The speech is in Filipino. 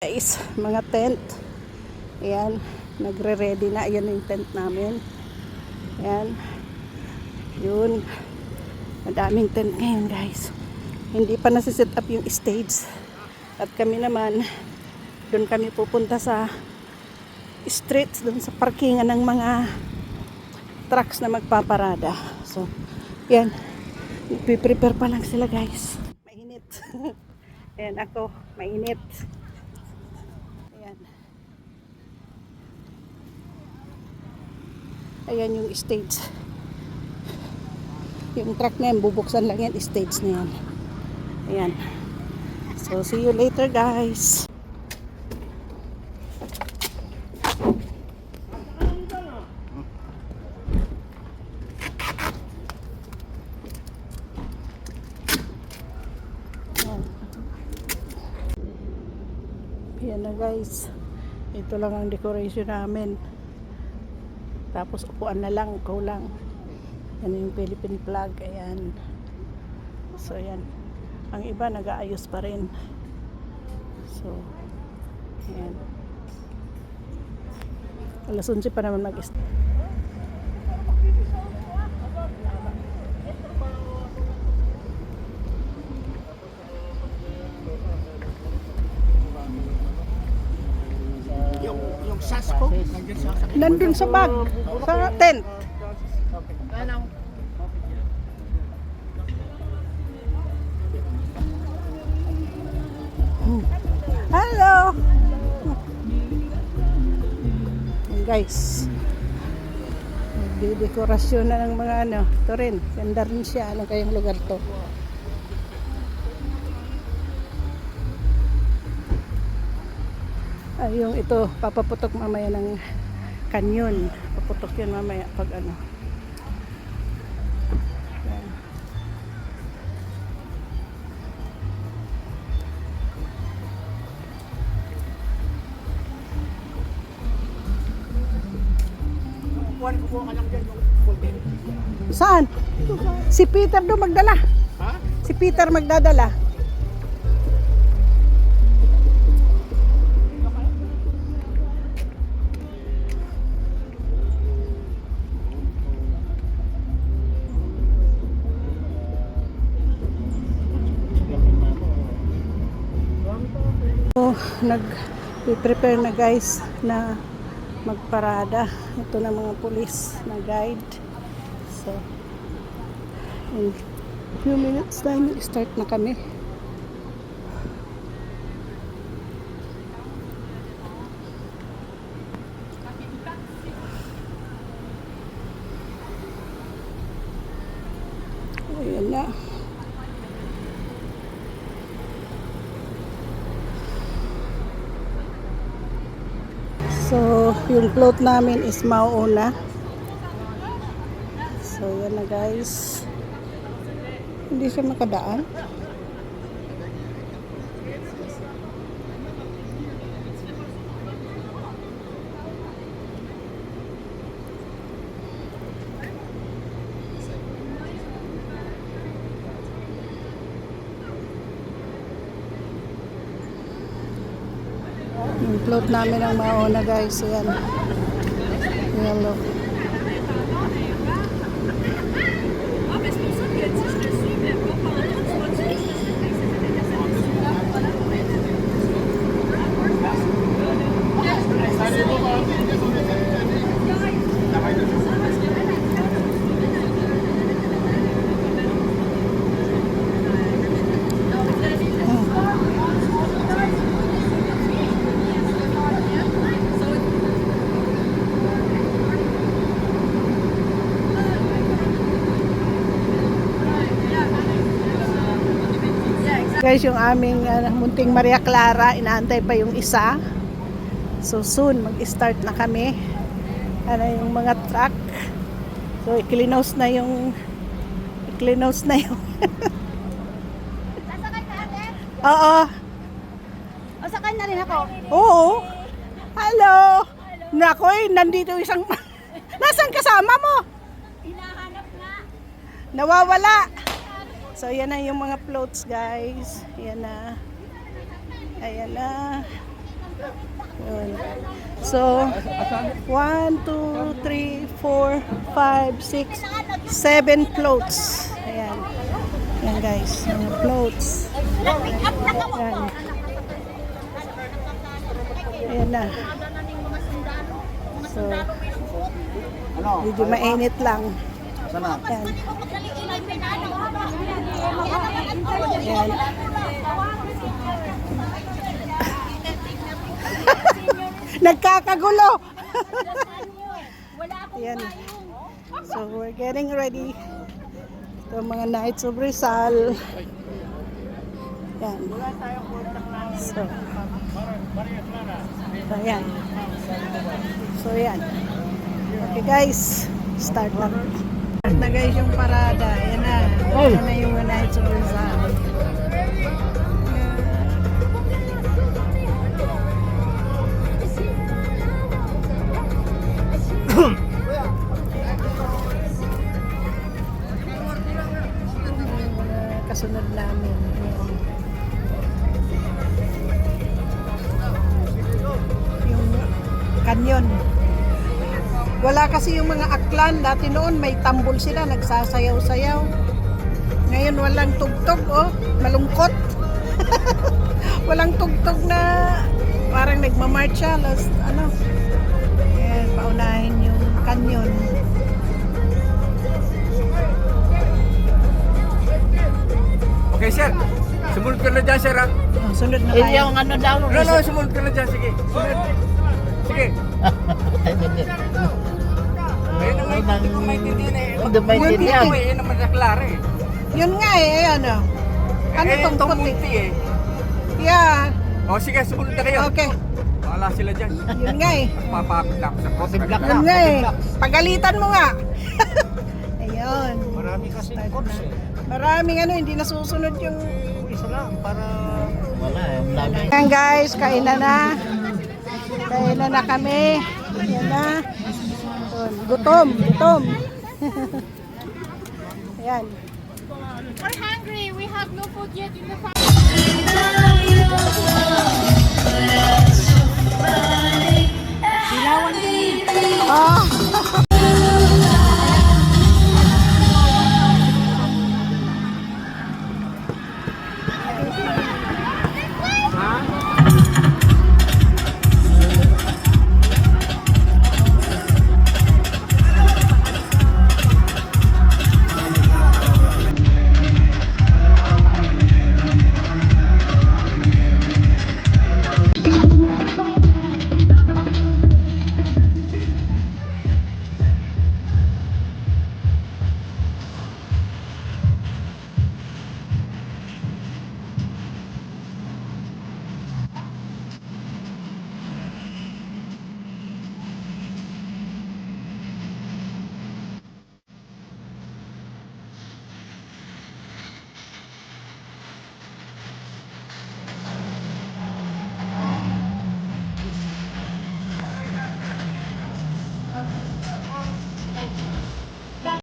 guys, mga tent. Ayan, nagre-ready na. Ayan yung tent namin. Ayan. Yun. Madaming tent ngayon guys. Hindi pa nasiset up yung stage. At kami naman, doon kami pupunta sa streets, doon sa parkingan ng mga trucks na magpaparada. So, yan. Nagpiprepare pa lang sila guys. Mainit. Ayan ako, mainit. Ayan. Ayan yung stage. Yung truck na yan, bubuksan lang yan, stage na yan. Ayan. So, see you later guys. Ayan. Na guys. Ito lang ang decoration namin. Tapos upuan na lang, ikaw lang. Yan yung Philippine flag. Ayan. So, ayan. Ang iba nag-aayos pa rin. So, ayan. Alas 11 pa naman mag ko. Nandun sa bag, sa tent. Hello! Guys. Nagdidekorasyon na ng mga ano. Ito rin. Ganda rin siya. Ano kayang lugar to? Ay, yung ito, papaputok mamaya ng kanyon. Paputok yun mamaya pag ano. Ayan. Saan? Si Peter do magdala. Ha? Si Peter magdadala. So, nag-prepare na guys na magparada. Ito na mga pulis na guide. So, in few minutes time, start na kami. Ayan na. So, yung float namin is mauuna. So, yan na guys. Hindi siya makadaan. Float namin ang mauna guys. Ayan. Yellow. Guys, yung aming uh, munting Maria Clara, inaantay pa yung isa. So soon, mag-start na kami. Ano yung mga truck. So iklinos na yung iklinos na yung Sasakay ka ate? Oo. O sakay na rin ako. Oo. Hello. Nako, eh, nandito isang Nasaan kasama mo? Hinahanap na. Nawawala. So, yan na yung mga floats, guys. Yan na. Ayan na. So, 1, 2, 3, 4, 5, 6, 7 floats. Ayan. Ayan guys, mga floats. Ayan. Ayan na. So, medyo mainit lang. Ayan. Ayan. Nagkakagulo. Ayan. So, we're getting ready. Ito mga Knights of Rizal. Ayan. So, so ayan. So, ayan. Okay guys, start na. Start na guys yung parada. Ayan na. Ayan na yung Knights of Rizal. Wala kasi yung mga aklan. Dati noon may tambol sila, nagsasayaw-sayaw. Ngayon walang tugtog, oh. Malungkot. walang tugtog na parang nagmamarcha. Last, ano. Ayan, paunahin yung kanyon. Okay, sir. Sumunod ka na dyan, sir, ha? Oh, sunod na Eh, tayo. yung ano daw. No, no, sumunod ka na dyan. Sige. Sunod. Sige. Ayun ang may, hindi mo maintindihan eh. Hindi mo maintindihan. Yun, yun ang madaklara eh. Yun nga eh, ayan oh. Ano eh, tong itong puti? eh. Yeah, O sige, sumunod na kayo. okay. Bahala sila dyan. Yun nga eh. Papapit na ako sa kote. Black Yun nga eh. Pagalitan mo nga. Ayun. Marami kasi course eh. Maraming ano, hindi nasusunod yung... Isa lang para... Wala eh. Ayan guys, kainan na. Kaya na na kami. Yan na. Gutom, gutom. Ayan. We're hungry. We have no food yet in the family. Dilawan din. Oh.